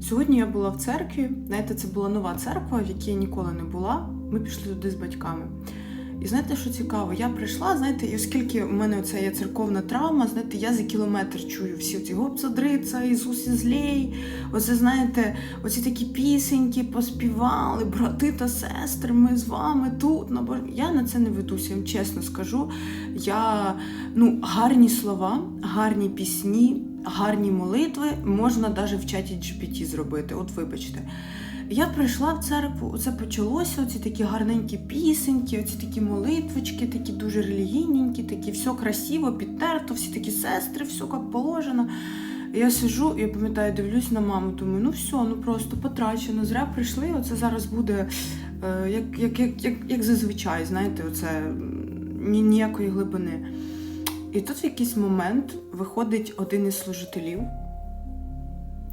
Сьогодні я була в церкві. Знаєте, це була нова церква, в якій я ніколи не була. Ми пішли туди з батьками. І знаєте, що цікаво? Я прийшла, знаєте, і оскільки у мене оця є церковна травма, знаєте, я за кілометр чую всі ці гопцадрица, Ісус ізлей. Оце, знаєте, оці такі пісеньки поспівали, брати та сестри, ми з вами тут. На. Я на це не ведуся, чесно скажу. Я ну, гарні слова, гарні пісні, гарні молитви можна навіть в чаті GPT зробити. От вибачте. Я прийшла в церкву, оце почалося, оці такі гарненькі пісеньки, оці такі молитвочки, такі дуже релігійненькі, такі все красиво, підтерто, всі такі сестри, все як положено. Я сижу, я пам'ятаю, дивлюсь на маму, думаю, ну все, ну просто потрачено, зря прийшли, оце зараз буде е, як, як, як, як, як зазвичай, знаєте, оце ні, ніякої глибини. І тут в якийсь момент виходить один із служителів,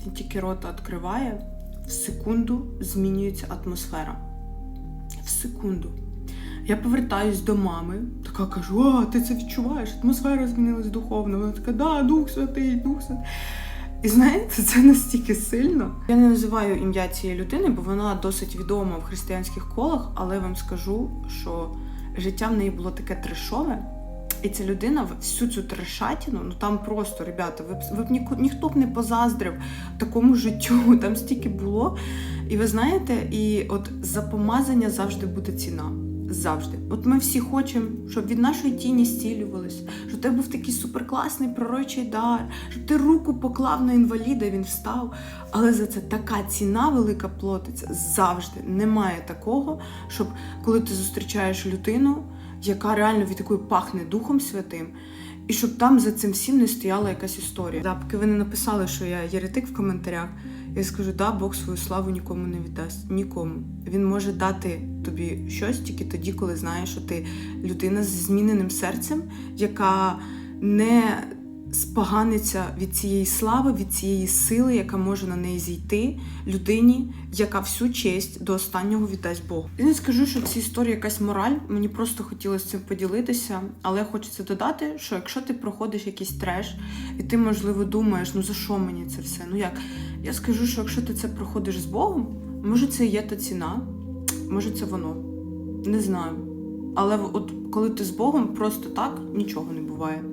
він тільки рота відкриває, в секунду змінюється атмосфера. В секунду. Я повертаюсь до мами, така кажу: а, ти це відчуваєш? Атмосфера змінилась духовно. Вона така, да, Дух Святий, Дух Святий. І знаєте, це настільки сильно. Я не називаю ім'я цієї людини, бо вона досить відома в християнських колах, але вам скажу, що життя в неї було таке трешове. І ця людина всю цю трешатіну, ну там просто, ребята, ви ви б ніко- ніхто б не позаздрив такому життю, там стільки було. І ви знаєте, і от за помазання завжди буде ціна. Завжди. От ми всі хочемо, щоб від нашої тіні зцілювались, щоб тебе був такий суперкласний пророчий дар, щоб ти руку поклав на інваліда, він встав. Але за це така ціна велика платиться. Завжди немає такого, щоб коли ти зустрічаєш людину, яка реально від якої пахне Духом Святим, і щоб там за цим всім не стояла якась історія. Да, поки ви не написали, що я єретик в коментарях, я скажу, да, Бог свою славу нікому не віддасть. Нікому. Він може дати тобі щось тільки тоді, коли знаєш, що ти людина з зміненим серцем, яка не споганиться від цієї слави, від цієї сили, яка може на неї зійти людині, яка всю честь до останнього віддасть Богу. Я не скажу, що в цій історії якась мораль. Мені просто хотілося цим поділитися, але хочеться додати, що якщо ти проходиш якийсь треш, і ти, можливо, думаєш, ну за що мені це все? Ну як? Я скажу, що якщо ти це проходиш з Богом, може це є та ціна, може це воно. Не знаю. Але от коли ти з Богом, просто так нічого не буває.